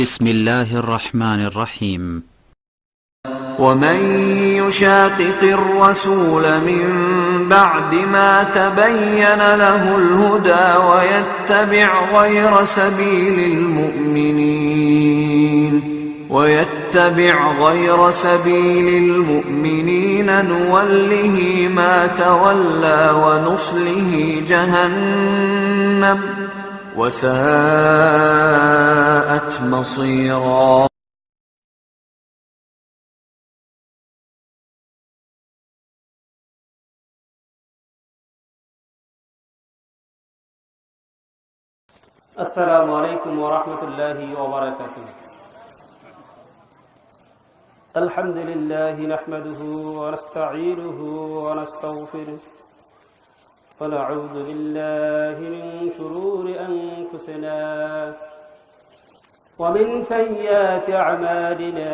بسم الله الرحمن الرحيم. ومن يشاقق الرسول من بعد ما تبين له الهدى ويتبع غير سبيل المؤمنين ويتبع غير سبيل المؤمنين نوله ما تولى ونصله جهنم. وساءت مصيرا. السلام عليكم ورحمة الله وبركاته. الحمد لله نحمده ونستعينه ونستغفره. ونعوذ بالله من شرور أنفسنا ومن سيئات أعمالنا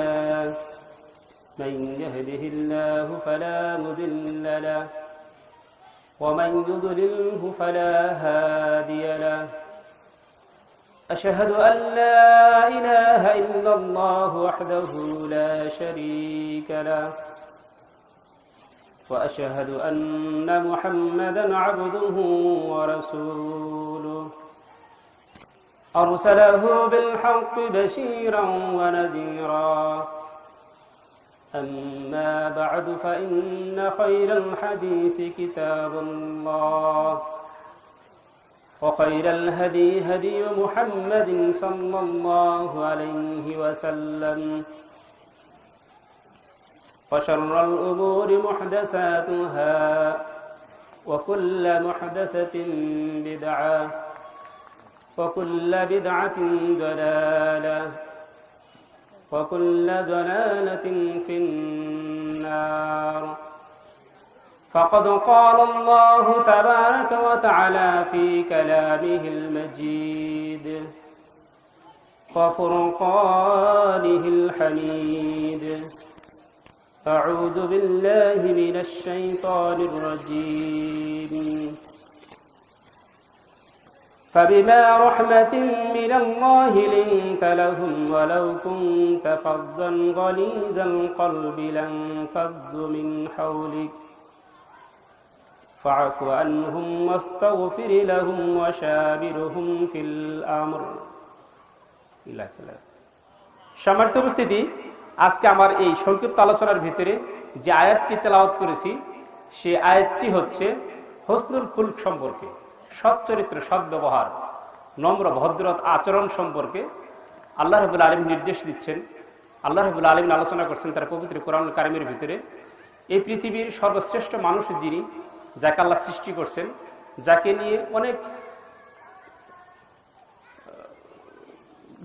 من يهده الله فلا مضل له ومن يضلله فلا هادي له أشهد أن لا إله إلا الله وحده لا شريك له وأشهد أن محمدا عبده ورسوله. أرسله بالحق بشيرا ونذيرا. أما بعد فإن خير الحديث كتاب الله. وخير الهدي هدي محمد صلى الله عليه وسلم. وشر الأمور محدثاتها وكل محدثة بدعة وكل بدعة ضلالة وكل ضلالة في النار. فقد قال الله تبارك وتعالى في كلامه المجيد وفرقانه الحميد. أعوذ بالله من الشيطان الرجيم فبما رحمة من الله لنت لهم ولو كنت فظا غليظ القلب لانفضوا من حولك فاعف عنهم واستغفر لهم وشابرهم في الأمر সম্মানিত উপস্থিতি আজকে আমার এই সংক্ষিপ্ত আলোচনার ভিতরে যে আয়াতটি তেলাওয়াত করেছি, সে আয়াতটি হচ্ছে হসনুল খুলক সম্পর্কে, সৎ চরিত্র, সৎ ব্যবহার, নম্র, ভদ্রত আচরণ সম্পর্কে আল্লাহ রবুল আলম নির্দেশ দিচ্ছেন। আল্লাহ রবুল আলম আলোচনা করছেন তার পবিত্র কোরআন কারিমের ভিতরে। এই পৃথিবীর সর্বশ্রেষ্ঠ মানুষ যিনি, যাকে আল্লাহ সৃষ্টি করছেন, যাকে নিয়ে অনেক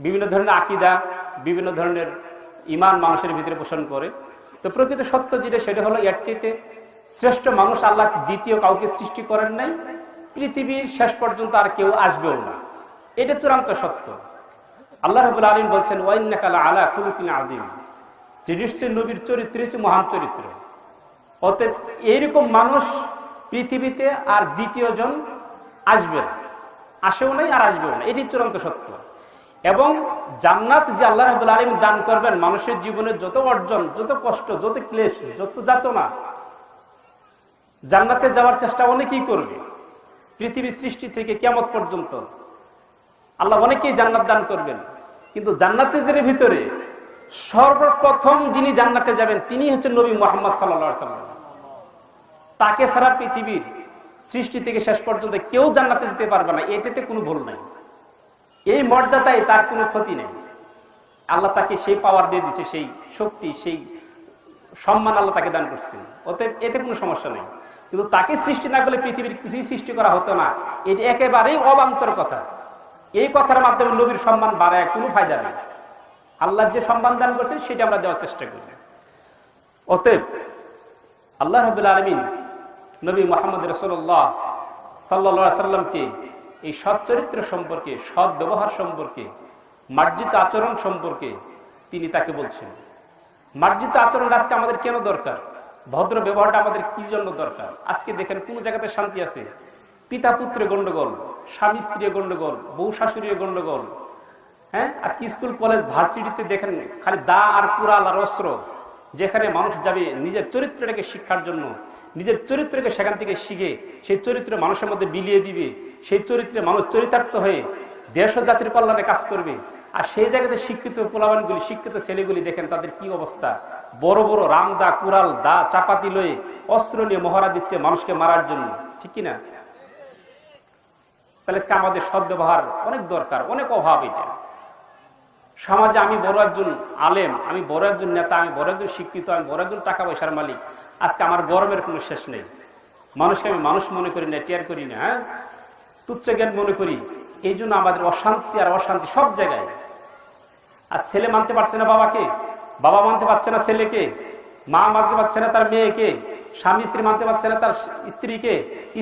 বিভিন্ন ধরনের আকিদা, বিভিন্ন ধরনের ইমান মানুষের ভিতরে পোষণ করে। তো প্রকৃত সত্য যেটা, সেটা হলো এর চাইতে শ্রেষ্ঠ মানুষ আল্লাহ দ্বিতীয় কাউকে সৃষ্টি করেন নাই, পৃথিবীর শেষ পর্যন্ত আর কেউ আসবেও না। এটা চূড়ান্ত সত্য। আল্লাহ রবুল আলম বলছেন ওয়াইনাকালা আলা কুলুকিন আজিম যে নিশ্চয় নবীর চরিত্র হচ্ছে মহান চরিত্র। অতএব এইরকম মানুষ পৃথিবীতে আর দ্বিতীয় জন আসবে না। আসেও নাই আর আসবেও না। এটি চূড়ান্ত সত্য। এবং জান্নাত যে আল্লাহ রাবুল আলম দান করবেন মানুষের জীবনে যত অর্জন, যত কষ্ট, যত ক্লেশ, যত যাতনা, জান্নাতে যাওয়ার চেষ্টা অনেকেই করবে। পৃথিবী সৃষ্টি থেকে কেমত পর্যন্ত আল্লাহ অনেকেই জান্নাত দান করবেন। কিন্তু জান্নাতিদের ভিতরে সর্বপ্রথম যিনি জান্নাতে যাবেন, তিনি হচ্ছেন নবী মোহাম্মদ সাল্লা সাল্লাম তাকে ছাড়া পৃথিবীর সৃষ্টি থেকে শেষ পর্যন্ত কেউ জান্নাতে যেতে পারবে না। এটাতে কোনো ভুল নাই। এই মর্যাদায় তার কোনো ক্ষতি নেই। আল্লাহ তাকে সেই পাওয়ার দিয়ে দিচ্ছে সেই শক্তি, সেই সম্মান আল্লাহ তাকে দান করছেন। অতএব এতে কোনো সমস্যা নেই। কিন্তু তাকে সৃষ্টি না করলে পৃথিবীর কিছুই সৃষ্টি করা হতো না। এটি একেবারেই অবান্তর কথা। এই কথার মাধ্যমে নবীর সম্মান বাড়ায় কোনো ফায়দা নেই। আল্লাহ যে সম্মান দান করছেন, সেটা আমরা দেওয়ার চেষ্টা করি। অতএব আল্লাহ রবুল আলমিন নবী মোহাম্মদ রসোল্লাহ সাল্লা সাল্লামকে এই সৎ চরিত্র সম্পর্কে, সৎ ব্যবহার সম্পর্কে, মার্জিত আচরণ সম্পর্কে তিনি তাকে বলছেন। মার্জিত আচরণ আজকে আমাদের কেন দরকার? ভদ্র ব্যবহারটা আমাদের কি জন্য দরকার? আজকে দেখেন কোন জায়গাতে শান্তি আছে? পিতা পুত্রে গন্ডগোল, স্বামী স্ত্রী গন্ডগোল, বউ শাশুড়ি গন্ডগোল। হ্যাঁ? আজকে স্কুল, কলেজ, ভার্সিটিতে দেখেন খালি দা আর কুড়াল আর অস্ত্র, যেখানে মানুষ যাবে নিজের চরিত্রটাকে শিক্ষার জন্য। নিজের চরিত্রকে সেখান থেকে শিখে, সেই চরিত্র মানুষের মধ্যে বিলিয়ে দিবে, সেই চরিত্রে মানুষ চরিতার্থ হয়ে দেশ ও জাতির কল্যাণে কাজ করবে। আর সেই জায়গাতে শিক্ষিত পোলাবানগুলি, শিক্ষিত ছেলেগুলি দেখেন তাদের কি অবস্থা। বড় বড় রাম দা কুড়াল, দা, চাপাতি লয়ে অস্ত্র নিয়ে মহড়া দিচ্ছে মানুষকে মারার জন্য। ঠিক কিনা? তাহলে আমাদের সদ্ব্যবহার অনেক দরকার, অনেক অভাব এটা। সমাজে আমি বড় একজন আলেম, আমি বড় একজন নেতা, আমি বড় একজন শিক্ষিত, আমি বড় একজন টাকা পয়সার মালিক। আজকে আমার গরমের কোনো শেষ নেই। মানুষকে আমি মানুষ মনে করি না, টেয়ার করি না হ্যাঁ? তুচ্ছ জ্ঞান মনে করি। এই জন্য আমাদের অশান্তি আর অশান্তি সব জায়গায়। আর ছেলে মানতে পারছে না বাবাকে, বাবা মানতে পারছে না ছেলেকে, মা মানতে পারছে না তার মেয়েকে, স্বামী স্ত্রী মানতে পারছে না তার স্ত্রীকে,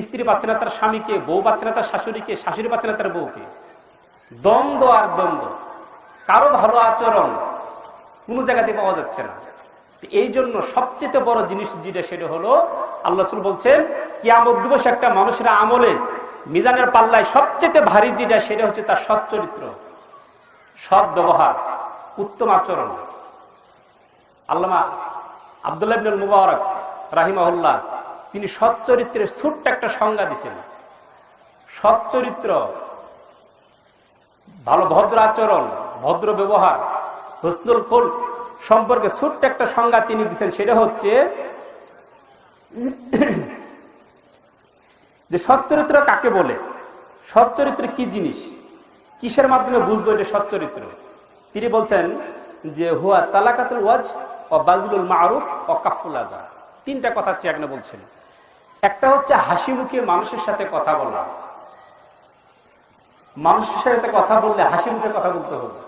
স্ত্রী পাচ্ছে না তার স্বামীকে, বউ পাচ্ছে না তার শাশুড়িকে, শাশুড়ি পাচ্ছে না তার বউকে। দ্বন্দ্ব আর দ্বন্দ্ব। কারও ভালো আচরণ কোনো জায়গাতে পাওয়া যাচ্ছে না। এই জন্য সবচেয়ে বড় জিনিস যেটা সেটা হলো, আল্লাহ বলছেন, কিয়ামত দিবস একটা মানুষের আমলে, মিজানের পাল্লায় সবচেয়ে ভারী যেটা সেটা হচ্ছে তার সৎ চরিত্র, সৎ ব্যবহার, উত্তম আচরণ। আল্লামা আবদুল্লাহ মুবারক রাহিমাহুল্লাহ, তিনি সৎ চরিত্রের ছোট্ট একটা সংজ্ঞা দিছেন সৎ চরিত্র, ভালো ভদ্র আচরণ, ভদ্র ব্যবহার, হসনুল ফুল সম্পর্কে ছোট্ট একটা সংজ্ঞা তিনি দিচ্ছেন সেটা হচ্ছে যে সচ্চরিত্র কাকে বলে? সচ্চরিত্র কি জিনিস? কিসের মাধ্যমে বুঝব এটা সচ্চরিত্র? তিনি বলছেন যে হুয়া তালাকাতুল ওয়াজ ও বাজলুল মারুফ ও কাফুল আজা তিনটা কথা চেয়ারনে বলছেন। একটা হচ্ছে হাসি মুখে মানুষের সাথে কথা বলা। মানুষের সাথে কথা বললে হাসি মুখে কথা বলতে হবে।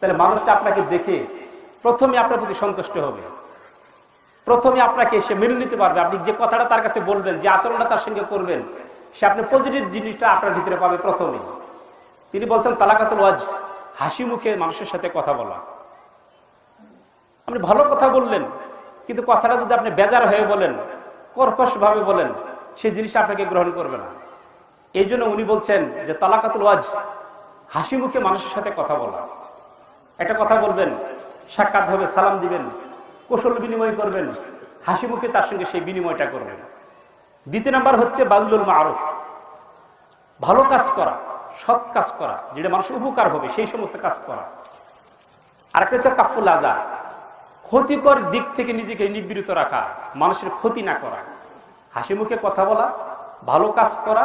তাহলে মানুষটা আপনাকে দেখে প্রথমে আপনার প্রতি সন্তুষ্ট হবে। প্রথমে আপনাকে সে মেনে নিতে পারবে। আপনি যে কথাটা তার কাছে বলবেন, যে আচরণটা তার সঙ্গে করবেন, সে আপনি পজিটিভ জিনিসটা আপনার ভিতরে পাবে প্রথমে। তিনি বলছেন, তালাকাতুল ওয়াজ হাসি মুখে মানুষের সাথে কথা বলা। আপনি ভালো কথা বললেন, কিন্তু কথাটা যদি আপনি বেজার হয়ে বলেন কর্কশ ভাবে বলেন সেই জিনিসটা আপনাকে গ্রহণ করবে না। এই জন্য উনি বলছেন যে, তালাকাতুল ওয়াজ হাসি মুখে মানুষের সাথে কথা বলা। একটা কথা বলবেন সাক্ষাৎ হবে, সালাম দিবেন, কৌশল বিনিময় করবেন, হাসি মুখে তার সঙ্গে সেই বিনিময়টা করবেন। দ্বিতীয় নাম্বার হচ্ছে বাজলুল মারুফ। ভালো কাজ করা, সৎ কাজ করা, যেটা মানুষের উপকার হবে, সেই সমস্ত কাজ করা। আর একটা হচ্ছে কাফুল আজা ক্ষতিকর দিক থেকে নিজেকে নিবৃত রাখা, মানুষের ক্ষতি না করা। হাসি মুখে কথা বলা, ভালো কাজ করা,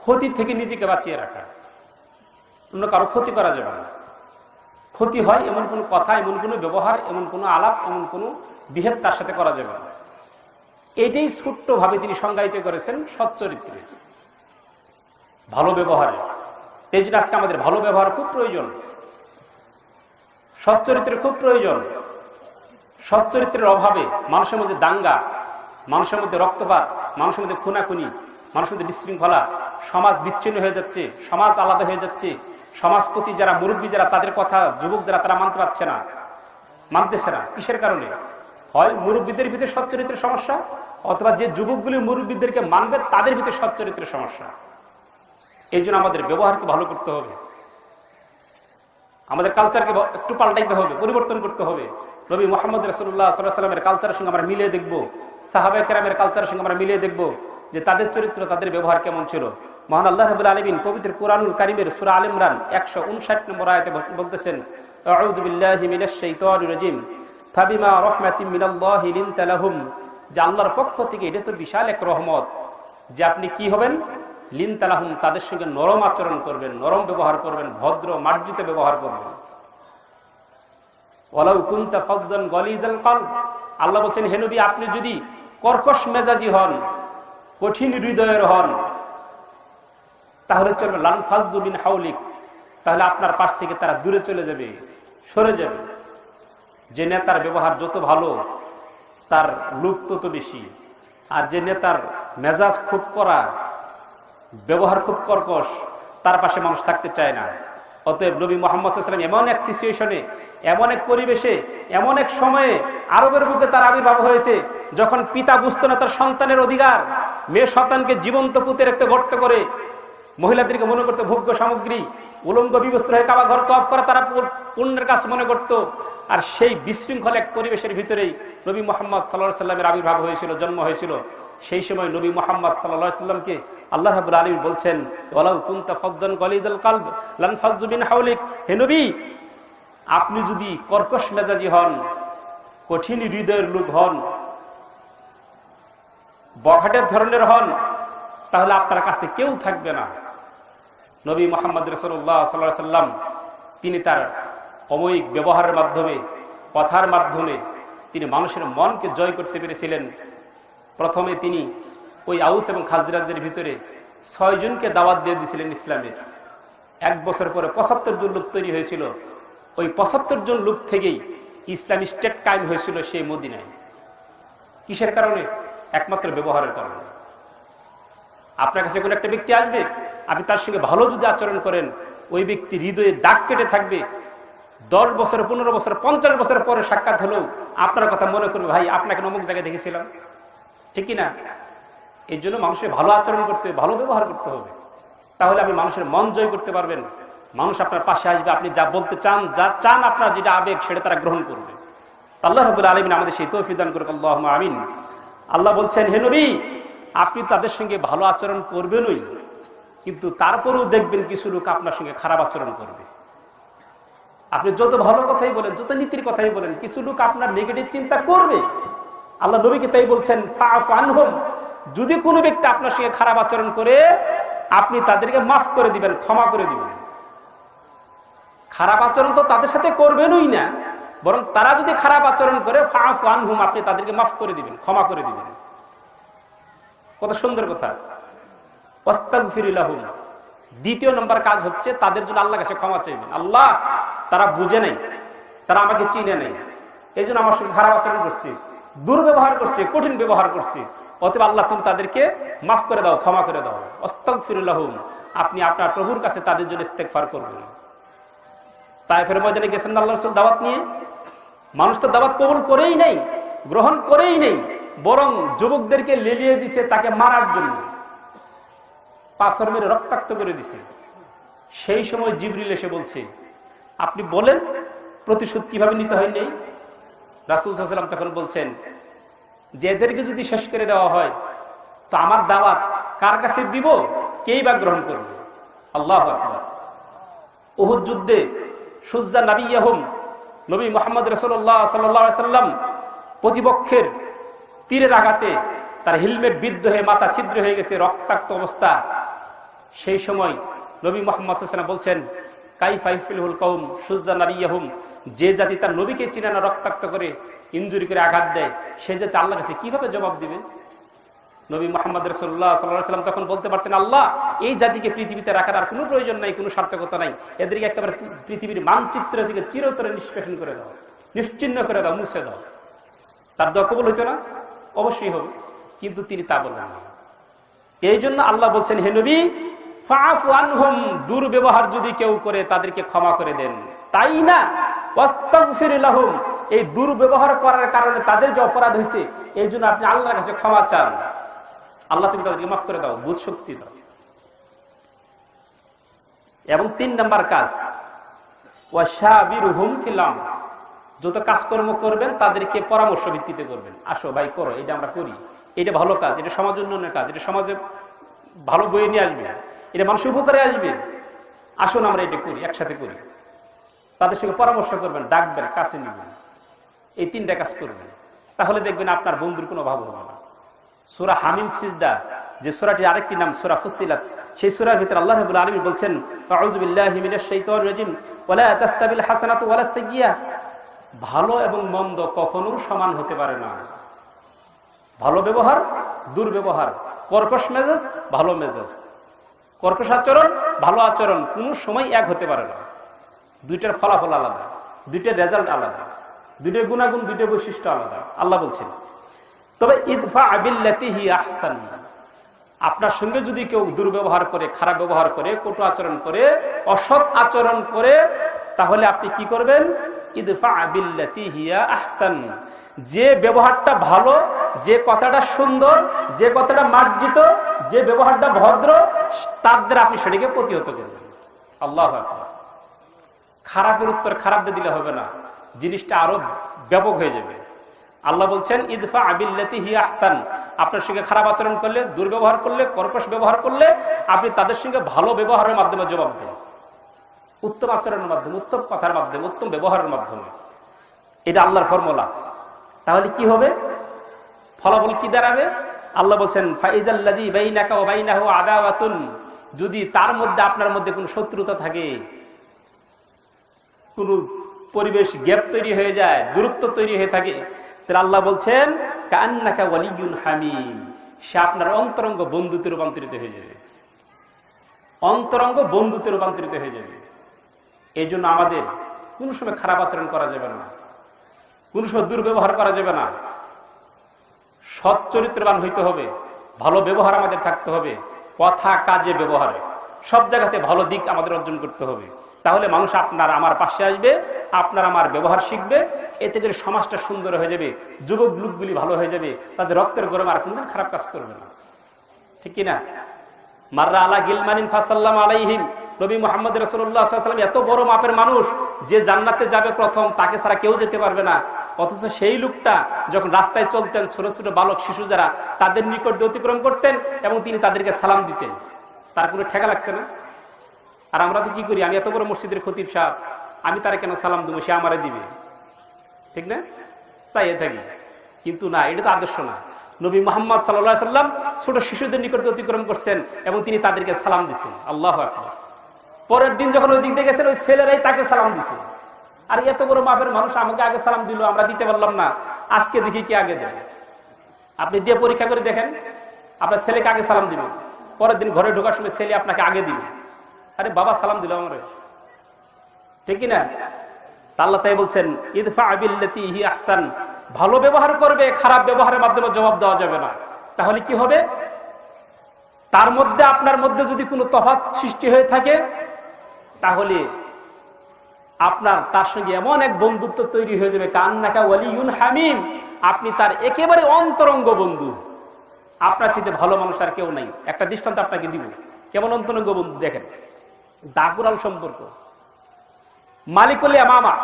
ক্ষতি থেকে নিজেকে বাঁচিয়ে রাখা। অন্য কারও ক্ষতি করা যাবে না। ক্ষতি হয়, এমন কোনো কথা, এমন কোনো ব্যবহার, এমন কোনো আলাপ, এমন কোনো বিহেদ তার সাথে করা যাবে না। এটাই ছোট্ট ভাবে তিনি সংজ্ঞায়িত করেছেন সচ্চরিত্রে ভালো ব্যবহারে। এই জন্য আজকে আমাদের ভালো ব্যবহার খুব প্রয়োজন। সচ্চরিত্রের খুব প্রয়োজন। সচ্চরিত্রের অভাবে মানুষের মধ্যে দাঙ্গা, মানুষের মধ্যে রক্তপাত, মানুষের মধ্যে খুনাখুনি, মানুষের মধ্যে বিশৃঙ্খলা, সমাজ বিচ্ছিন্ন হয়ে যাচ্ছে, সমাজ আলাদা হয়ে যাচ্ছে সমাজপতি যারা, মুরব্বী যারা, তাদের কথা যুবক যারা, তারা মানতে পারছে না। মানতেছে না। কিসের কারণে? হয় মুরব্বীদের ভিতরে সচ্চরিত্রের সমস্যা, অথবা যে যুবকগুলি মুরব্বীদেরকে মানবে, তাদের ভিতরে সচ্চরিত্রের সমস্যা। এই জন্য আমাদের ব্যবহারকে ভালো করতে হবে। আমাদের কালচারকে একটু পাল্টাইতে হবে, পরিবর্তন করতে হবে। নবী মোহাম্মদ রসুল্লাহ সাল্লামের কালচারের সঙ্গে আমরা মিলিয়ে দেখব। সাহাবে কেরামের কালচারের সঙ্গে আমরা মিলিয়ে দেখব যে তাদের চরিত্র, তাদের ব্যবহার কেমন ছিল। মহান আল্লাহ রবুল আলমিন পবিত্র কোরআনুল কারিমের সুরা আল ইমরান একশো উনষাট নম্বর আয়তে বলতেছেন আল্লাহর পক্ষ থেকে, এটা তো বিশাল এক রহমত। যে আপনি কি হবেন? লিন তালাহুম তাদের সঙ্গে নরম আচরণ করবেন, নরম ব্যবহার করবেন, ভদ্র মার্জিত ব্যবহার করবেন। আল্লাহ বলছেন, হে নবী, আপনি যদি কর্কশ মেজাজি হন, কঠিন হৃদয়ের হন তাহলে চলবে লান ফাজুবিন হাউলিক তাহলে আপনার পাশ থেকে তারা দূরে চলে যাবে, সরে যাবে। যে নেতার ব্যবহার যত ভালো, তার লুক তত বেশি। আর যে নেতার মেজাজ খুব করা ব্যবহার খুব কর্কশ, তার পাশে মানুষ থাকতে চায় না। অতএব নবী মোহাম্মদ সাল্লাম এমন এক সিচুয়েশনে এমন এক পরিবেশে, এমন এক সময়ে আরবের বুকে তার আবির্ভাব হয়েছে, যখন পিতা বুঝতো না তার সন্তানের অধিকার। মেয়ে সন্তানকে জীবন্ত পুঁতে রাখতে গর্ত করে মহিলাদেরকে মনে করতো ভোগ্য সামগ্রী, উলঙ্গ বিবস্ত্র হয়ে কাবা ঘর তফ করা, তারা পুণ্যের কাজ মনে করত। আর সেই বিশৃঙ্খল এক পরিবেশের ভিতরেই নবী মোহাম্মদ সাল্লাহ সাল্লামের আবির্ভাব হয়েছিল, জন্ম হয়েছিল। সেই সময় নবী মোহাম্মদ সাল্লাহ সাল্লামকে আল্লাহ রাবুল আলম বলছেন ফাজুবিন হাউলিক হে নবী, আপনি যদি কর্কশ মেজাজি হন, কঠিন হৃদয়ের লোক হন, বখাটের ধরনের হন, তাহলে আপনার কাছে কেউ থাকবে না। নবী মোহাম্মদ রসুল্লাহ সাল্লাহ সাল্লাম তিনি তার অময়িক ব্যবহারের মাধ্যমে, কথার মাধ্যমে তিনি মানুষের মনকে জয় করতে পেরেছিলেন। প্রথমে তিনি ওই আউস এবং খাজরাজদের ভিতরে ছয়জনকে দাওয়াত দিয়ে দিয়েছিলেন ইসলামের এক বছর পরে পঁচাত্তর জন লোক তৈরি হয়েছিল। ওই পঁচাত্তর জন লোক থেকেই ইসলামী স্টেট কায়েম হয়েছিল সেই মদিনায়। কিসের কারণে? একমাত্র ব্যবহারের কারণে। আপনার কাছে কোনো একটা ব্যক্তি আসবে? আপনি তার সঙ্গে ভালো যদি আচরণ করেন ওই ব্যক্তি হৃদয়ে দাগ কেটে থাকবে। দশ বছর পনেরো বছর পঞ্চাশ বছর পরে সাক্ষাৎ হলেও আপনার কথা মনে করবে ভাই আপনাকে অমুক জায়গায় দেখেছিলাম। ঠিক না এই জন্য মানুষের ভালো আচরণ করতে হবে, ভালো ব্যবহার করতে হবে। তাহলে আপনি মানুষের মন জয় করতে পারবেন। মানুষ আপনার পাশে আসবে আপনি যা বলতে চান যা চান আপনার যেটা আবেগ সেটা তারা গ্রহণ করবে। আল্লাহ রবুল আলমিন আমাদের সেই তৌফিদান করুক আল্লাহ আমিন। আল্লাহ বলছেন হে নবী আপনি তাদের সঙ্গে ভালো আচরণ করবেনই। কিন্তু তারপরেও দেখবেন কিছু লোক আপনার সঙ্গে খারাপ আচরণ করবে। আপনি যত ভালো কথাই বলেন, যত নীতির কথাই বলেন, কিছু লোক আপনার নেগেটিভ চিন্তা করবে। আল্লাহ নবীকে তাই বলছেন যদি কোনো ব্যক্তি আপনার সঙ্গে খারাপ আচরণ করে, আপনি তাদেরকে মাফ করে দিবেন, ক্ষমা করে দিবেন। খারাপ আচরণ তো তাদের সাথে করবেনই না, বরং তারা যদি খারাপ আচরণ করে, ফাআফু আনহুম, আপনি তাদেরকে মাফ করে দিবেন, ক্ষমা করে দিবেন। কত সুন্দর কথা। দ্বিতীয় নম্বর কাজ হচ্ছে তাদের জন্য আল্লাহ কাছে ক্ষমা চাইবেন। আল্লাহ, তারা বুঝে নেই, তারা আমাকে চিনে নেই। এই জন্য আমার সঙ্গে খারাপ আচরণ করছে, দুর্ব্যবহার করছে, কঠিন ব্যবহার করছে। অতএব আল্লাহ তুমি তাদেরকে মাফ করে দাও, ক্ষমা করে দাও। অস্তাগফিরুল্লাহুম আপনি আপনার প্রভুর কাছে তাদের জন্য ইস্তেগফার করবেন। তাইফের ময়দানে গেছেন আল্লাহ রসুল দাওয়াত নিয়ে। মানুষ তো দাওয়াত কবুল করেই নেই, গ্রহণ করেই নেই, বরং যুবকদেরকে লেলিয়ে দিছে তাকে মারার জন্য। পাথর মেরে রক্তাক্ত করে দিছে। সেই সময় জিবরিল এসে বলছে, আপনি বলেন, প্রতিশোধ কীভাবে নিতে হয় নেই? রাসুল সাল্লাম তখন বলছেন, যে এদেরকে যদি শেষ করে দেওয়া হয়, তো আমার দাওয়াত কার কাছে দিব? কেই বা গ্রহণ করবে? আল্লাহ উহুদ যুদ্ধে সুজ্জা নবী ইয়াহুম নবী মোহাম্মদ রসুল্লাহ সাল্লাম প্রতিপক্ষের তীরের আঘাতে তার হেলমেট বিদ্ধ হয়ে মাথা ছিদ্র হয়ে গেছে, রক্তাক্ত অবস্থা। সেই সময় নবী মোহাম্মদ হাসানা বলছেন কাইফাইফিল কৌম সুজ্জা নবী ইয়াহুম যে জাতি তার নবীকে চিনে না, রক্তাক্ত করে ইঞ্জুরি করে আঘাত দেয়, সে জাতি আল্লাহ কাছে কীভাবে জবাব দিবে? নবী মোহাম্মদ রসুল্লাহ সাল্লাম তখন বলতে পারতেন, আল্লাহ, এই জাতিকে পৃথিবীতে রাখার আর কোনো প্রয়োজন নাই, কোনো সার্থকতা নাই, এদেরকে একেবারে পৃথিবীর মানচিত্র থেকে চিরতরে নিষ্পেষণ করে দাও, নিশ্চিন্ন করে দাও, মুছে দাও। তার দোয়া কবুল হইতো না? অবশ্যই হবে, কিন্তু তিনি তা বললেন এই জন্য আল্লাহ বলছেন, হে নবী দুর্ব্যবহার যদি কেউ করে, তাদেরকে ক্ষমা করে দেন। তাই না? এই দুর্ব্যবহার করার কারণে তাদের যে অপরাধ হয়েছে, এই জন্য আপনি আল্লাহর কাছে ক্ষমা চান। আল্লাহ তুমি তাদেরকে মাফ করে দাও, বুঝ শক্তি দাও। এবং তিন নাম্বার কাজ। যত কাজকর্ম করবেন, তাদেরকে পরামর্শ ভিত্তিতে করবেন। আসো ভাই, করো, এটা আমরা করি। এটা ভালো কাজ, এটা সমাজ উন্নয়নের কাজ, এটা সমাজে ভালো বয়ে নিয়ে আসবে। এটা মানুষের উপকারে আসবে। আসুন আমরা এটা করি, একসাথে করি। তাদের সঙ্গে পরামর্শ করবেন, ডাকবেন, কাছে নিবেন। এই তিনটা কাজ করবেন। তাহলে দেখবেন আপনার বন্ধুর কোনো অভাব হবে না। সুরা হামিম সিজদা, যে সুরাটি আরেকটি নাম, সুরা ফুসিলাত সেই সুরার ভিতরে আল্লাহ রাব্বুল আলামিন বলছেন ভালো এবং মন্দ কখনো সমান হতে পারে না। ভালো ব্যবহার, দুর্ব্যবহার, কর্কশ মেজাজ, ভালো মেজাজ। কর্কশ আচরণ, ভালো আচরণ, কোনো সময় এক হতে পারে না। দুইটার ফলাফল আলাদা, দুইটার রেজাল্ট আলাদা, দুইটার গুণাগুণ দুইটা বৈশিষ্ট্য আলাদা, আল্লাহ বলছেন। তবে ইদফা আবিল্লাতিহি আহসান। আপনার সঙ্গে যদি কেউ দুর্ব্যবহার করে, খারাপ ব্যবহার করে, কটু আচরণ করে, অসৎ আচরণ করে, তাহলে আপনি কি করবেন? ইদফা আবিল্লাতিহি আহসান। যে ব্যবহারটা ভালো, যে কথাটা সুন্দর, যে কথাটা মার্জিত, যে ব্যবহারটা ভদ্র তার দ্বারা আপনি সেটাকে প্রতিহত করবেন আল্লাহ খারাপের উত্তর খারাপ দিলে হবে না। জিনিসটা আরও ব্যাপক হয়ে যাবে। আল্লাহ বলছেন, ইদফা আবিল্লাতি হি আহসান। আপনার সঙ্গে খারাপ আচরণ করলে, দুর্ব্যবহার করলে, কর্কশ ব্যবহার করলে, আপনি তাদের সঙ্গে ভালো ব্যবহারের মাধ্যমে জবাব দেন। উত্তম আচরণের মাধ্যমে, উত্তম কথার মাধ্যমে, উত্তম ব্যবহারের মাধ্যমে। এটা আল্লাহর ফর্মুলা। তাহলে কি হবে? ফলাফল কি দাঁড়াবে? আল্লাহ বলছেন ফাইজাল্লাদি বাইনাকা ও বাইনাহু আদাওয়াতুন। যদি তার মধ্যে আপনার মধ্যে কোনো শত্রুতা থাকে, কোন পরিবেশ গ্যাপ তৈরি হয়ে যায়, দূরত্ব তৈরি হয়ে থাকে, তাহলে আল্লাহ বলছেন কান্নাকা ওয়ালিউন হামিম। সে আপনার অন্তরঙ্গ বন্ধুতে রূপান্তরিত হয়ে যাবে। অন্তরঙ্গ বন্ধুতে রূপান্তরিত হয়ে যাবে। এই জন্য আমাদের কোন সময় খারাপ আচরণ করা যাবে না। কোন সময় দুর্ব্যবহার করা যাবে না। সৎ চরিত্রবান হইতে হবে, ভালো ব্যবহার আমাদের থাকতে হবে, কথা, কাজে, ব্যবহারে। সব জায়গাতে ভালো দিক আমাদের অর্জন করতে হবে। তাহলে মানুষ আপনার আমার পাশে আসবে, আপনার আমার ব্যবহার শিখবে, এতে করে সমাজটা সুন্দর হয়ে যাবে, যুবক লোকগুলি ভালো হয়ে যাবে, তাদের রক্তের গরম আর কোনদিন খারাপ কাজ করবে না। ঠিক কিনা? মাররা আলা গিলমানিন ফাসাল্লাম আলাইহিম। নবী মোহাম্মদ রসুল্লাহাম এত বড় মাপের মানুষ, যে জান্নাতে যাবে প্রথম, তাকে ছাড়া কেউ যেতে পারবে না। অথচ সেই লোকটা যখন রাস্তায় চলতেন, ছোট ছোট বালক শিশু যারা, তাদের নিকট অতিক্রম করতেন এবং তিনি তাদেরকে সালাম দিতেন। তার কোনো ঠেকা লাগছে না? আর আমরা তো কি করি? আমি এত বড় মসজিদের খতিব সাহ আমি তারা কেন সালাম দেবো? সে আমারে দিবে। ঠিক না? চাইয়ে থাকি। কিন্তু না, এটা তো আদর্শ না। নবী মোহাম্মদ সাল্লাহ সাল্লাম ছোট শিশুদের নিকট অতিক্রম করছেন এবং তিনি তাদেরকে সালাম দিচ্ছেন আল্লাহ পরের দিন যখন ওই দিক দিয়ে গেছেন, ওই ছেলেরাই তাকে সালাম দিছে। আর এত বড় মাপের মানুষ আমাকে আগে সালাম দিল, আমরা দিতে পারলাম না। আজকে দেখি কি আগে দেয়। আপনি দিয়ে পরীক্ষা করে দেখেন, আপনার ছেলেকে আগে সালাম দিবেন পরের দিন ঘরে ঢোকার সময় ছেলে আপনাকে আগে দিবে। আরে বাবা, সালাম দিল আমার। ঠিক না তা আল্লাহ তাই বলছেন, ইদফা আবিল্লাতি হি আহসান। ভালো ব্যবহার করবে, খারাপ ব্যবহারের মাধ্যমে জবাব দেওয়া যাবে না। তাহলে কি হবে? তার মধ্যে, আপনার মধ্যে যদি কোনো তফাৎ সৃষ্টি হয়ে থাকে, তাহলে আপনার তার সঙ্গে এমন এক বন্ধুত্ব তৈরি হয়ে যাবে, কান্নাকা ওয়ালিউন হামিম। আপনি তার একেবারে অন্তরঙ্গ বন্ধু। আপনার চিতে ভালো মানুষ আর কেউ নাই। একটা দৃষ্টান্ত আপনাকে দিব। কেমন অন্তরঙ্গ বন্ধু দেখেন? দাকুরাল সম্পর্ক। মালিকুল এমামা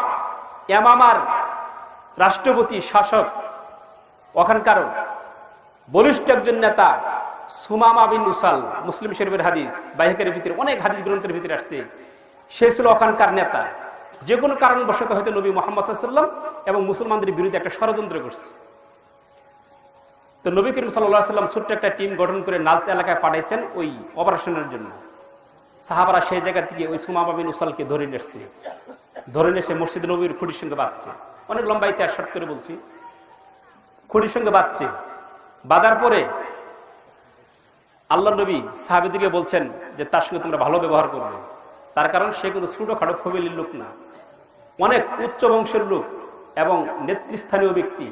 এমামার রাষ্ট্রপতি, শাসক, ওখানকার বলিষ্ঠ একজন নেতা, সুমামা বিন উসাল, মুসলিম শরীফের হাদিস, বাইহেকের ভিতরে অনেক হাদিস গ্রন্থের ভিতরে আসছে। সে ছিল ওখানকার নেতা। যে কোনো কারণবশত হয়তো নবী মোহাম্মদ সাল্লাম এবং মুসলমানদের বিরুদ্ধে একটা ষড়যন্ত্র করছে। তো নবী করিম সাল্লাহ সাল্লাম ছোট্ট একটা টিম গঠন করে নালতে এলাকায় পাঠাইছেন ওই অপারেশনের জন্য। সাহাবারা সেই জায়গা থেকে ওই সুমামা বিন উসালকে ধরে নিয়েছে ধরে নিয়ে মসজিদ নবীর খুঁটির সঙ্গে বাঁধছে। অনেক লম্বা ইতিহাস শর্ট করে বলছি। খুঁটির সঙ্গে বাঁধছে। বাঁধার পরে আল্লাহ নবী সাহাবিদিকে বলছেন যে, তার সঙ্গে তোমরা ভালো ব্যবহার করবে। তার কারণ সে কিন্তু ছোটখাটো ফ্যামিলির লোক না। অনেক উচ্চ বংশের লোক এবং নেতৃস্থানীয় ব্যক্তি।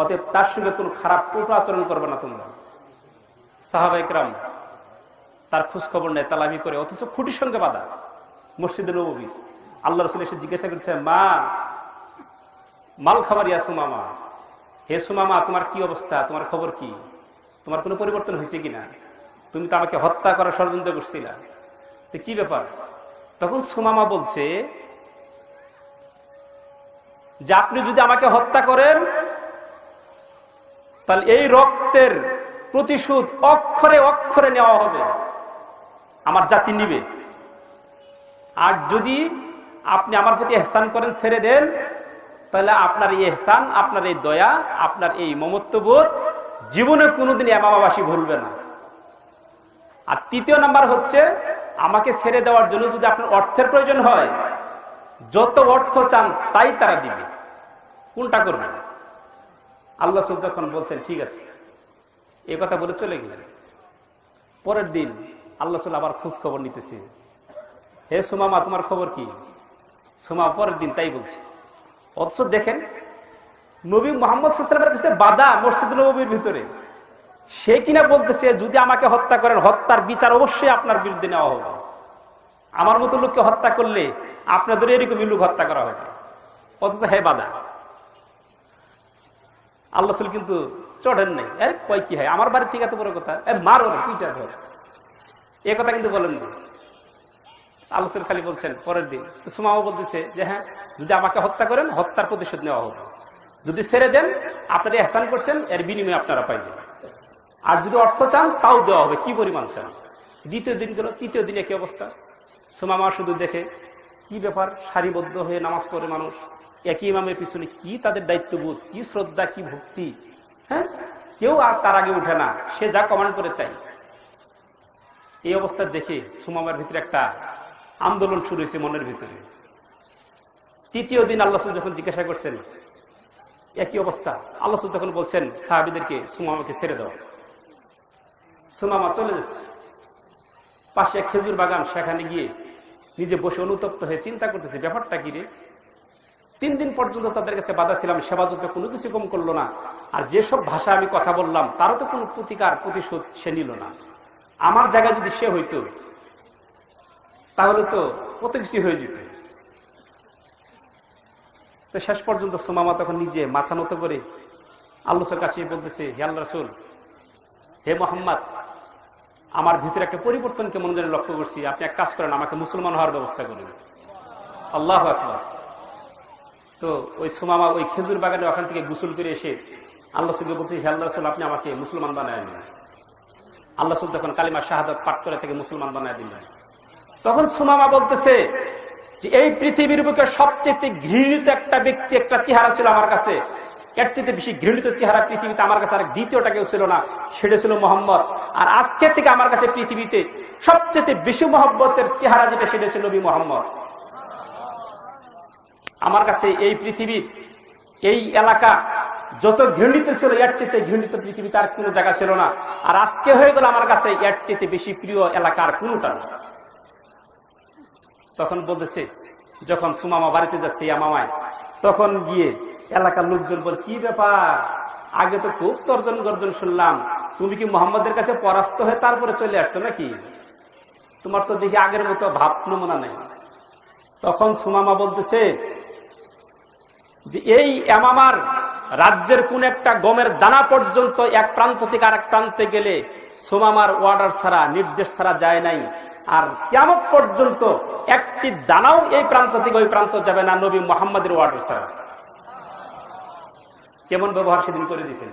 অতএব তার সঙ্গে কোনো খারাপ কটু আচরণ করবে না তোমরা। সাহাবাইকরাম তার খোঁজ খবর নেয় তালামি করে, অথচ খুঁটির সঙ্গে বাধা। মসজিদে নবী আল্লাহ রসুল এসে জিজ্ঞাসা করছে, মা মাল খাবার ইয়া সুমামা। হে সুমামা, তোমার কি অবস্থা? তোমার খবর কি? তোমার কোনো পরিবর্তন হয়েছে কিনা? তুমি তো আমাকে হত্যা করার ষড়যন্ত্র করছিলা। তো কি ব্যাপার? তখন সুমামা বলছে যে আপনি যদি আমাকে হত্যা করেন, তাহলে এই রক্তের প্রতিশোধ অক্ষরে অক্ষরে নেওয়া হবে। আমার জাতি নিবে। আর যদি আপনি আমার প্রতি এহসান করেন, ছেড়ে দেন, তাহলে আপনার এই এহসান, আপনার এই দয়া, আপনার এই মমত্ববোধ জীবনে কোনোদিন এমামাবাসী ভুলবে না। আর তৃতীয় নাম্বার হচ্ছে, আমাকে ছেড়ে দেওয়ার জন্য যদি আপনার অর্থের প্রয়োজন হয় যত অর্থ চান, তাই তারা দিবে। কোনটা করবে? আল্লাহ তখন বলছেন, ঠিক আছে। এই কথা বলে চলে গেলেন। পরের দিন আল্লাহ আবার খোঁজ খবর নিতেছে। হে সুমামা, তোমার খবর কি? সুমা পরের দিন তাই বলছে। অথচ দেখেন, নবী মোহাম্মদ সাল্লামের কাছে মসজিদ নবীর ভিতরে। সে কিনা বলতেছে, যদি আমাকে হত্যা করেন, হত্যার বিচার অবশ্যই আপনার বিরুদ্ধে নেওয়া হবে। আমার মতো লোককে হত্যা করলে আপনাদের এরকমই লোক হত্যা করা হবে। অথচ হে বাধা আল্লাহ রসুল কিন্তু চড়েন নাই। আরে কয় কি হয়? আমার বাড়ির থেকে এত বড় কথা? মারো পিঠা এ কথা কিন্তু বলেন না আলোচনা খালি বলছেন, পরের দিন। সুমাও বলতেছে যে হ্যাঁ যদি আমাকে হত্যা করেন, হত্যার প্রতিশোধ নেওয়া হবে। যদি ছেড়ে দেন, আপনারা এহসান করছেন, এর বিনিময়ে আপনারা পাইবেন। আর যদি অর্থ চান, তাও দেওয়া হবে। কি পরিমাণ চান? দ্বিতীয় দিন গেল, তৃতীয় দিনে কি অবস্থা। সুমামা শুধু দেখে, কি ব্যাপার, সারিবদ্ধ হয়ে নামাজ পড়ে মানুষ? একই ইমামের পিছনে কি তাদের দায়িত্ববোধ? কি শ্রদ্ধা, কি ভক্তি? হ্যাঁ? কেউ আর তার আগে উঠে না। সে যা কমান্ড করে তাই। এই অবস্থা দেখে সুমামার ভিতরে একটা আন্দোলন শুরু হয়েছে মনের ভিতরে। তৃতীয় দিন আল্লাহ যখন জিজ্ঞাসা করছেন, একই অবস্থা? আল্লাহ তখন বলছেন, সাহাবিদেরকে, সুমামাকে ছেড়ে দেওয়া সুমামা চলে যাচ্ছে। পাশে খেজুর বাগান, সেখানে গিয়ে নিজে বসে অনুতপ্ত হয়ে চিন্তা করতেছে, ব্যাপারটা কি রে? তিন দিন পর্যন্ত তাদের কাছে বাধা ছিলাম, সেবা যত কোনো কিছু কম করল না। আর যেসব ভাষা আমি কথা বললাম, তারও তো কোনো প্রতিকার, প্রতিশোধ সে নিল না। আমার জায়গায় যদি সে হইতো, তাহলে তো কত কিছু হয়ে যেত। তো শেষ পর্যন্ত সোমামা তখন নিজে মাথা নত করে আল্লাহর কাছে বলতেছে, হে আল্লাহ রসুল, হে মোহাম্মদ আমার ভিতরে একটা পরিবর্তন কেমন যেন লক্ষ্য করছি। আপনি এক কাজ করেন, আমাকে মুসলমান হওয়ার ব্যবস্থা করেন। আল্লাহ আকবর। তো ওই সুমামা, ওই খেজুর বাগানে ওখান থেকে গুসল করে এসে আল্লাহ সুলকে বলছে, হে আল্লাহ রসুল, আপনি আমাকে মুসলমান বানায় নিন আল্লাহ সুল তখন কালিমা শাহাদত পাঠ করে থেকে মুসলমান বানায় দিলেন। তখন সুমামা বলতেছে যে, এই পৃথিবীর বুকে সবচেয়ে ঘৃণিত একটা ব্যক্তি, একটা চেহারা ছিল আমার কাছে। এর চেয়ে বেশি ঘৃণিত চেহারা পৃথিবীতে আমার কাছে আর দ্বিতীয়টা কেউ ছিল না, সেটা ছিল মোহাম্মদ। আর আজকে থেকে আমার কাছে পৃথিবীতে সবচেয়ে বেশি মহব্বতের চেহারা যেটা, সেটা ছিল নবী মোহাম্মদ। আমার কাছে এই পৃথিবীর এই এলাকা যত ঘৃণিত ছিল, এর চেয়ে ঘৃণিত পৃথিবীতে আর কোনো জায়গা ছিল না। আর আজকে হয়ে গেল আমার কাছে এর চেয়ে বেশি প্রিয় এলাকার কোনটা? না তখন বলতেছে, যখন সুমামা বাড়িতে যাচ্ছে ইয়া মামায় তখন গিয়ে এলাকার লোকজন বল, কি ব্যাপার? আগে তো খুব তর্জন গর্জন শুনলাম। তুমি কি মোহাম্মদের কাছে পরাস্ত হয়ে তারপরে চলে আসছো নাকি? তোমার তো দেখি আগের মতো ভাব নমুনা নেই। তখন সুমামা বলতেছে যে, এই এমামার রাজ্যের কোন একটা গমের দানা পর্যন্ত এক প্রান্ত থেকে আরেক প্রান্তে গেলে সোমামার ওয়ার্ডার ছাড়া, নির্দেশ ছাড়া যায় নাই। আর কেমন পর্যন্ত একটি দানাও এই প্রান্ত থেকে ওই প্রান্ত যাবে না নবী মোহাম্মদের ওয়ার্ডার ছাড়া। কেমন ব্যবহার সেদিন করে দিয়েছেন?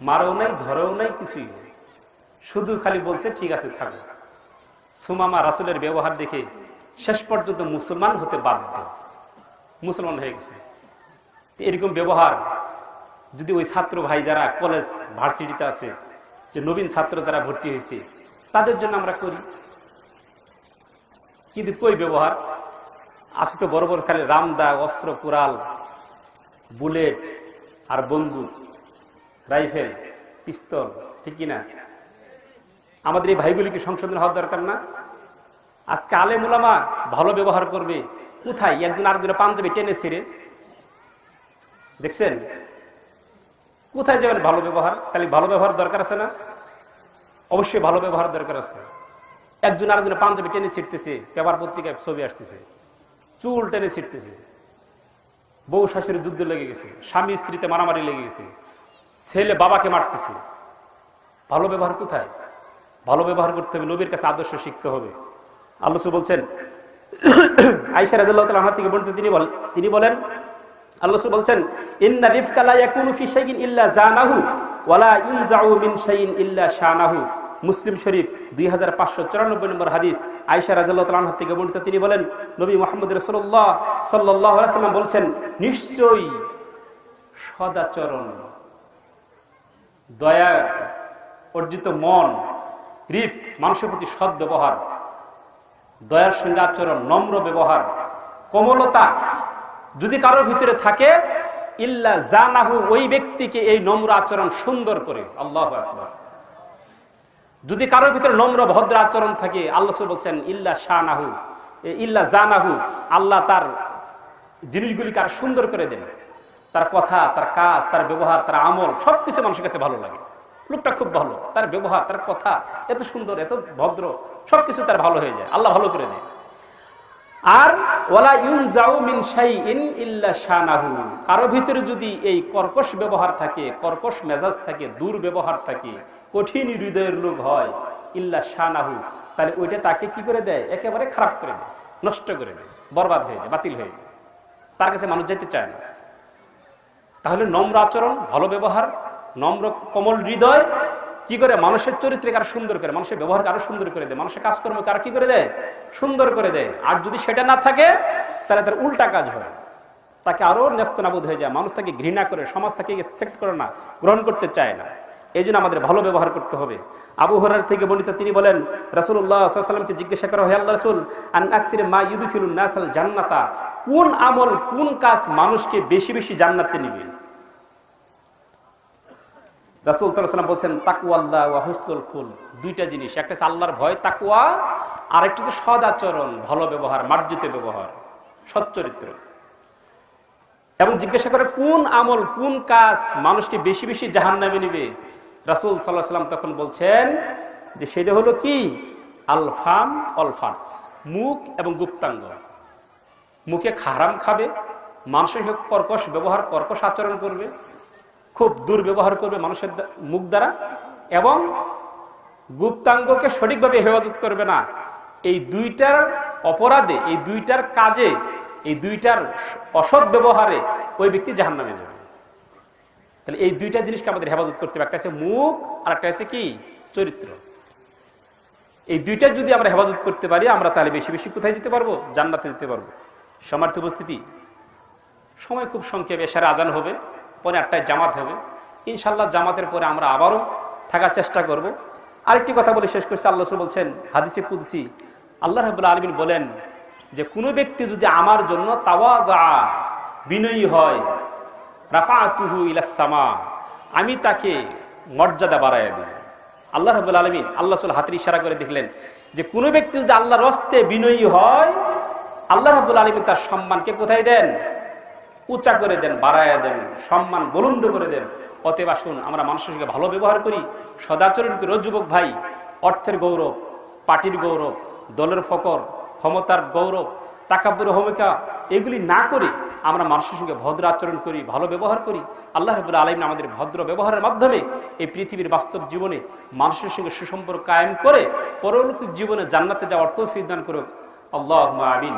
মারও নাই, ধরেও নাই, কিছুই শুধু খালি বলছে, ঠিক আছে, থাকো। সুমামা রাসুলের ব্যবহার দেখে শেষ পর্যন্ত মুসলমান হতে বাধ্য। মুসলমান হয়ে গেছে। এরকম ব্যবহার যদি ওই ছাত্র ভাই যারা কলেজ, ভার্সিটিতে আছে, যে নবীন ছাত্র যারা ভর্তি হয়েছে, তাদের জন্য আমরা করি। কিন্তু কই ব্যবহার? আছে তো বড় বড় খালি রামদা, অস্ত্র কুরাল বুলেট আর বন্দুক, রাইফেল, পিস্তল, ঠিক কিনা? আমাদের এই ভাইগুলিকে সংশোধন হওয়ার দরকার না? আজকে আলে মুলামা ভালো ব্যবহার করবে। কোথায়? একজন আরেকজনের পাঞ্জাবি টেনে ছেড়ে। দেখছেন? কোথায় যাবেন ভালো ব্যবহার? খালি ভালো ব্যবহার দরকার আছে না? অবশ্যই ভালো ব্যবহার দরকার আছে। একজন আরেকজনের পাঞ্জাবি টেনে ছিটতেছে পেপার পত্রিকায় ছবি আসতেছে, চুল টেনে ছিটতেছে বউ শাশুড়ি যুদ্ধ লেগে গেছে, স্বামী স্ত্রীতে মারামারি লেগে গেছে, ছেলে বাবাকে মারতেছে। ভালো ব্যবহার কোথায়? ভালো ব্যবহার করতে হবে, নবীর কাছে আদর্শ শিখতে হবে। আল্লাহ বলছেন আইসা রাজা থেকে বলতে তিনি বলেন তিনি বলেন, আল্লাহ বলছেন, ইন্না রিফকালা ইয়াকুনু ফি ইল্লা জানাহু মিন শাইইন মুসলিম শরীফ 2594 নম্বর হাদিস। আয়েশা রাদিয়াল্লাহু তাআলা থেকে বর্ণিত, তিনি বলেন, নবী মুহাম্মদ আলাইহি সাল্লাম বলেছেন, নিশ্চয়ই সদাচরণ, দয়া, অর্জিত মন রিফ মানুষের প্রতি সৎ ব্যবহার, দয়ার সঙ্গে আচরণ, নম্র ব্যবহার, কোমলতা যদি কারোর ভিতরে থাকে, ইল্লা জানাহু, ওই ব্যক্তিকে এই নম্র আচরণ সুন্দর করে। আল্লাহ আকবর। যদি কারোর ভিতরে নম্র ভদ্র আচরণ থাকে, আল্লাহ বলছেন, ইল্লা শাহনাহু ইল্লা জানাহু আল্লাহ তার জিনিসগুলিকে আর সুন্দর করে দেন। তার কথা, তার কাজ, তার ব্যবহার, তার আমল, সবকিছু মানুষের কাছে ভালো লাগে। লোকটা খুব ভালো, তার ব্যবহার, তার কথা এত সুন্দর, এত ভদ্র, সবকিছু তার ভালো হয়ে যায়, আল্লাহ ভালো করে দেয়। আর ওয়ালা ইউন যাও মিন শাইইন ইল্লা শানাহু। কারও ভিতরে যদি এই কর্কশ ব্যবহার থাকে, কর্কশ মেজাজ থাকে দূর ব্যবহার থাকে কঠিন হৃদয়ের লোক হয়, ইল্লা শানাহু। তাহলে ওইটা তাকে কি করে দেয়? একেবারে খারাপ করে দেয়, নষ্ট করে দেয়, বরবাদ হয়ে যায়, বাতিল হয়ে যায়। তার কাছে মানুষ যেতে চায় না। তাহলে নম্র আচরণ, ভালো ব্যবহার, নম্র কমল হৃদয়, কি করে? মানুষের চরিত্রে আরও সুন্দর করে, মানুষের ব্যবহার আরও সুন্দর করে দেয়। মানুষের কাজকর্মকে আরও কি করে দেয়? সুন্দর করে দেয়। আর যদি সেটা না থাকে, তাহলে তার উল্টা কাজ হয়। তাকে আরও ন্যস্তনাবোধ হয়ে যায়। মানুষ তাকে ঘৃণা করে, সমাজ তাকে করে না, গ্রহণ করতে চায় না। এই জন্য আমাদের ভালো ব্যবহার করতে হবে। আবু হরার থেকে বর্ণিত তিনি বলেন রাসুল্লাহামকে জিজ্ঞাসা করা হয় আল্লাহ রসুল মা জান্নাতা, কোন আমল, কোন কাজ মানুষকে বেশি বেশি জান্নাতে নিবে? রাসুল সাল্লাম বলছেন খুল। দুইটা জিনিস, একটা হচ্ছে আল্লাহর ভয় তাকুয়া আর একটা হচ্ছে সদ আচরণ, ভালো ব্যবহার, মার্জিত ব্যবহার সচ্চরিত্র এবং জিজ্ঞাসা করে, কোন আমল, কোন কাজ মানুষকে বেশি বেশি জাহান নামে নিবে? রাসুল সাল্লাহ সাল্লাম তখন বলছেন যে সেটা হলো কি? আলফাম অলফার্স মুখ এবং গুপ্তাঙ্গ। মুখে খারাম খাবে মানুষের কর্কশ ব্যবহার, কর্কশ আচরণ করবে, খুব দুর্ব্যবহার করবে মানুষের মুখ দ্বারা, এবং গুপ্তাঙ্গকে সঠিকভাবে হেফাজত করবে না। এই দুইটার অপরাধে, এই দুইটার কাজে, এই দুইটার অসৎ ব্যবহারে ওই ব্যক্তি জাহান নামে যাবে। তাহলে এই দুইটা জিনিসকে আমাদের হেফাজত করতে হবে। একটা হচ্ছে মুখ আর একটা হচ্ছে কি? চরিত্র। এই দুইটা যদি আমরা হেফাজত করতে পারি, আমরা তাহলে বেশি বেশি কোথায় যেতে পারব? জান্নাতে যেতে পারব। সমার্থ উপস্থিতি? সময় খুব সংক্ষেপে, এসারে আজান হবে, পরে আটটায় জামাত হবে। ইনশাল্লাহ জামাতের পরে আমরা আবারও থাকার চেষ্টা করব। আরেকটি কথা বলে শেষ করছে। আল্লাহ বলছেন, হাদিসে কুদসি, আল্লাহ রাবুল্লাহ আলমিন বলেন যে, কোনো ব্যক্তি যদি আমার জন্য তাওয়া বিনয়ী হয় ইলাসামা আমি তাকে মর্যাদা বাড়াইয়া দিই আল্লাহ রবুল আলমিন আল্লাহ হাতের ইশারা করে দেখলেন যে কোনো ব্যক্তি যদি আল্লাহর রস্তে বিনয়ী হয়, আল্লাহ রাবুল আলমিন তার সম্মানকে কোথায় দেন? উঁচা করে দেন, বাড়াইয়া দেন, সম্মান বলুন্দ করে দেন। অতএব আসুন, আমরা মানুষের সঙ্গে ভালো ব্যবহার করি, সদাচরণ করি। যুবক ভাই, অর্থের গৌরব, পার্টির গৌরব, দলের ফকর, ক্ষমতার গৌরব তাকাব্বুর ভূমিকা, এগুলি না করে আমরা মানুষের সঙ্গে ভদ্র আচরণ করি, ভালো ব্যবহার করি। আল্লাহ রবুল্লা আলমিন আমাদের ভদ্র ব্যবহারের মাধ্যমে এই পৃথিবীর বাস্তব জীবনে মানুষের সঙ্গে সুসম্পর্ক কায়েম করে পরবর্তী জীবনে জান্নাতে যাওয়ার তৌফিক দান করুক। আল্লাহ আমিন।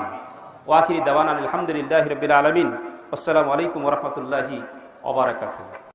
ওয়াকিরি দাওয়ান আলহামদুলিল্লাহ রবিল আলমিন। আসসালামু আলাইকুম রহমতুল্লাহি ওবরাকাতুহ